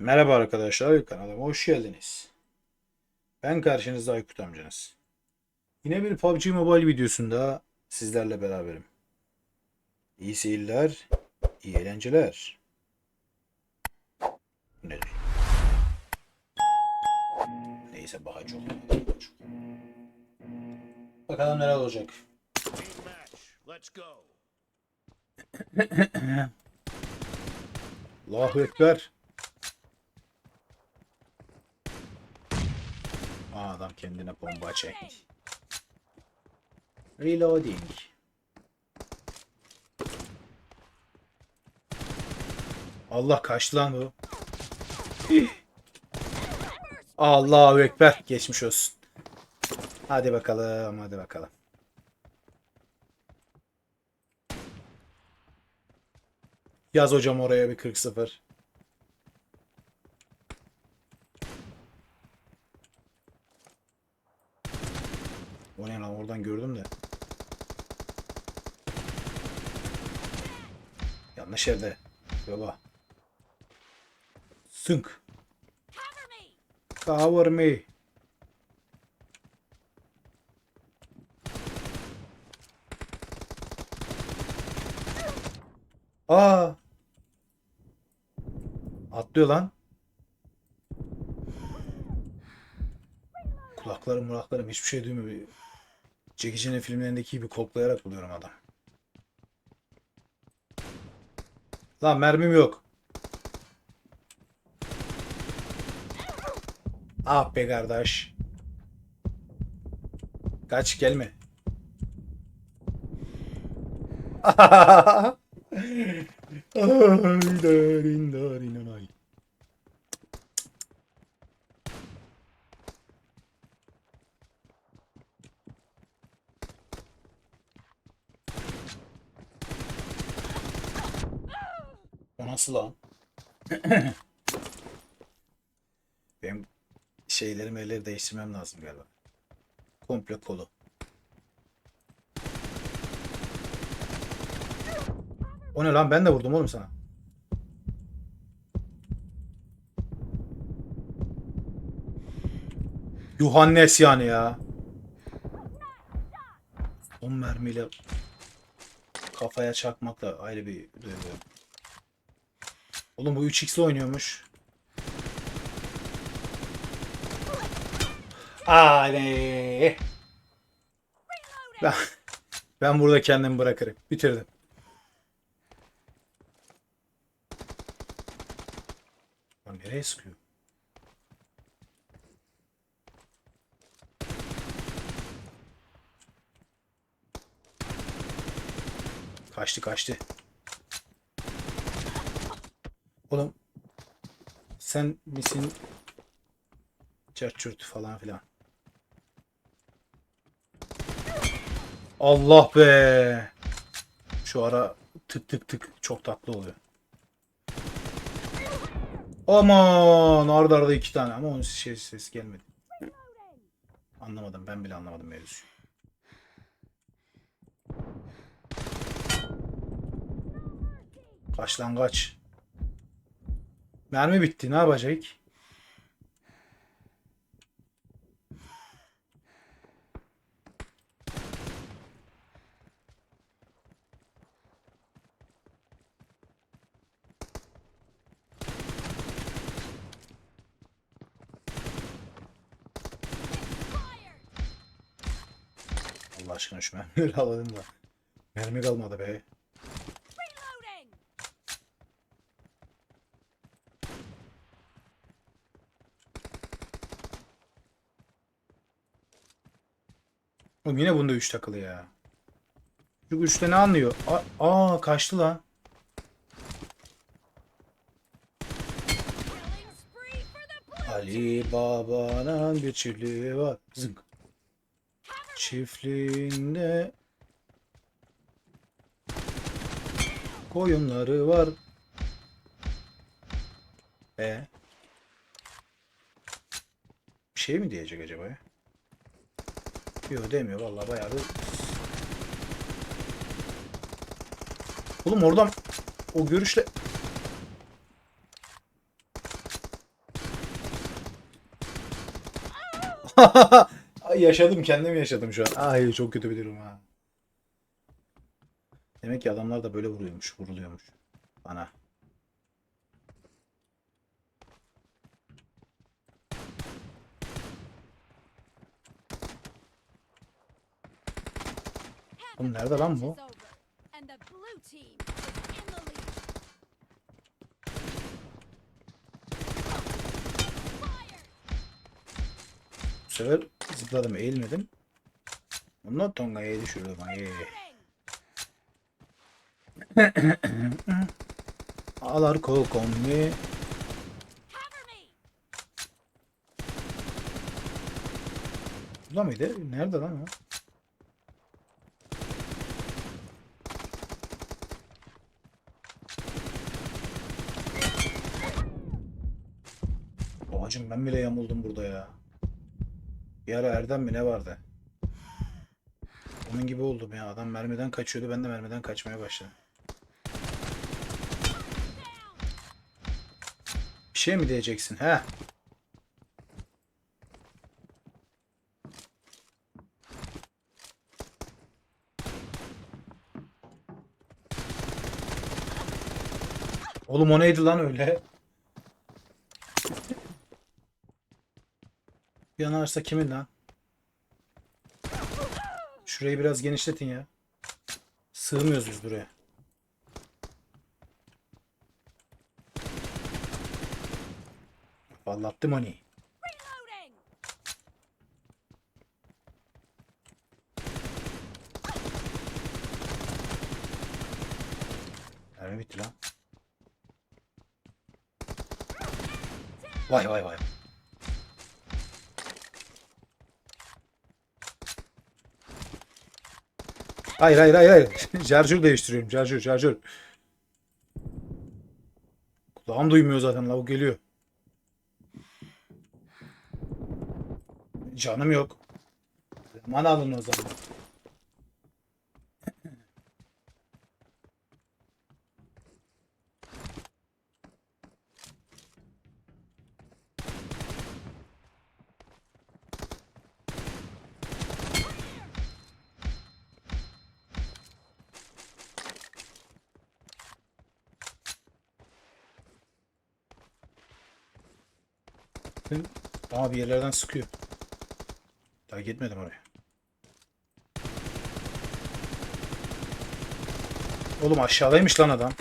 Merhaba arkadaşlar, kanalıma hoş geldiniz. Ben karşınızda Aykut amcanız. Yine bir PUBG Mobile videosunda sizlerle beraberim. İyi seyirler, iyi eğlenceler. Ne? Neyse bakacağım. Bakalım neler olacak. Allahu Ekber. Aa, adam kendine bomba çekmiş. Reloading. Allah kaçtı lan bu. Allahu Ekber. Geçmiş olsun. Hadi bakalım, hadi bakalım. Yaz hocam oraya bir 40-0. O ne lan oradan gördüm de. Yanlış yerde. Baba. Sünk. Cover me. Aa. Atlıyor lan. Kulaklarım muraklarım hiçbir şey duymuyor. Chan'ın filmlerindeki gibi koklayarak buluyorum adam. Lan mermim yok. Ah be kardeş. Kaç gelme. Ay. Nasıl lan? Benim şeylerimi elleri değiştirmem lazım galiba. Komple kolu. O ne lan ben de vurdum oğlum sana. Yuhannes yani ya. On mermiyle kafaya çakmak da ayrı bir duygu. Oğlum bu 3x'le oynuyormuş. Ay. Ben, ben burada kendimi bırakırım. Bitirdim. Lan nereye sıkıyor? Kaçtı kaçtı. Oğlum sen misin çarçurt falan filan. Allah be. Şu ara tık tık tık çok tatlı oluyor. Aman arda arda iki tane ama onun şey ses gelmedi. Anlamadım ben bile anlamadım mevzuyu. Kaç lan kaç. Mermi bitti ne yapacak? Allah aşkına şu mermileri alalım da. Mermi kalmadı be. Oğlum yine bunda 3 takılı ya. Şu 3'te ne anlıyor? Aa, kaçtı lan. Ali Baba'nın bir çiftliği var. Zınk. Çiftliğinde koyunları var. E bir şey mi diyecek acaba ya? Yok demiyor vallahi bayağı bir... Oğlum oradan o görüşle yaşadım kendim yaşadım şu an. Ay çok kötü bir durum ha. Demek ki adamlar da böyle vuruyormuş, vuruluyormuş bana. Oğlum nerede lan bu? Bu zıpladım, eğilmedim. Ondan Tonga'ya düşürdüm. Ay. Kokombi. Cover me! Burada mıydı? Nerede lan o? Babacım ben bile yamuldum burada ya. Bir ara Erdem mi ne vardı? Onun gibi oldum ya. Adam mermiden kaçıyordu. Ben de mermiden kaçmaya başladım. Bir şey mi diyeceksin? He? Oğlum o neydi lan öyle? Yanarsa kimin lan? Şurayı biraz genişletin ya. Sığmıyoruz biz buraya. Vallattım. Reloading! Mermi bitti lan. Vay vay vay. Hayır hayır hayır hayır. Şarjör değiştiriyorum. Şarjör şarjör. Kulağım duymuyor zaten. Lavuk geliyor. Canım yok. Zaman alın o zaman. Ama bir yerlerden sıkıyor. Daha gitmedim oraya. Oğlum aşağıdaymış lan adam.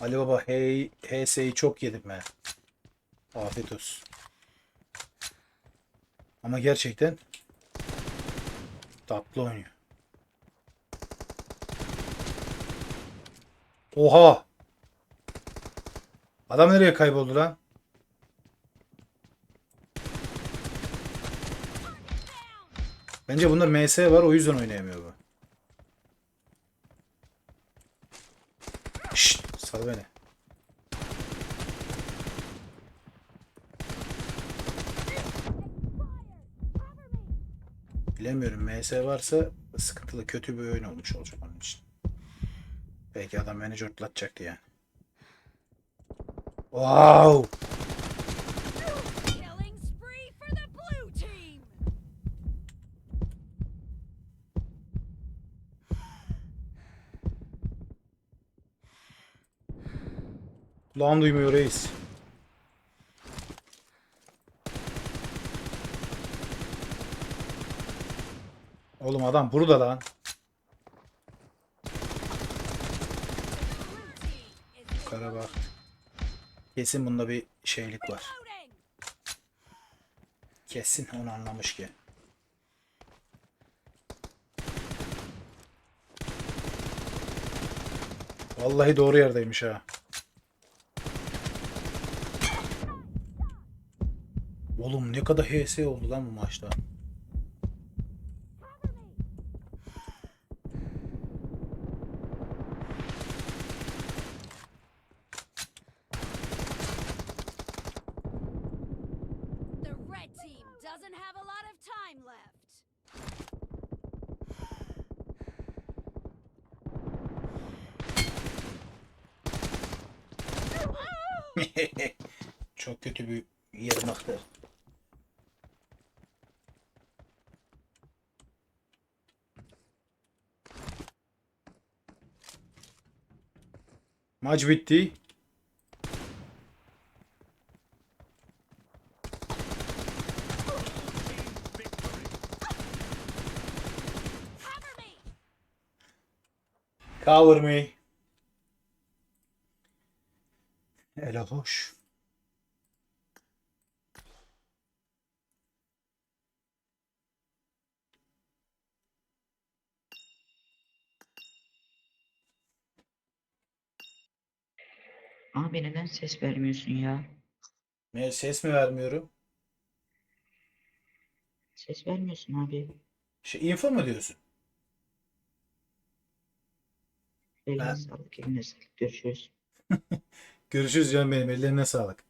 Ali Baba hey HS'yi çok yedim ben. Afiyet olsun. Ama gerçekten tatlı oynuyor. Oha! Adam nereye kayboldu lan? Bence bunda MS var o yüzden oynayamıyor bu. Şşt, sal beni. Bilemiyorum MS varsa sıkıntılı kötü bir oyun olmuş olacak. Belki adam beni cortlatacaktı yani. Wow! Kulağım duymuyor reis. Oğlum adam burada lan. Kesin bunda bir şeylik var. Kesin onu anlamış ki. Vallahi doğru yerdeymiş ha. Oğlum ne kadar HS oldu lan bu maçta. Doesn't have a lot of time left. Çok kötü bir yerim aktar. Maç bitti. Cover me. Ele hoş. Abi neden ses vermiyorsun ya? Ne ses mi vermiyorum? Ses vermiyorsun abi. Şey, info mu diyorsun? Eline Ben- sağlık, eline sağlık. Görüşürüz. Görüşürüz canım benim. Ellerine sağlık.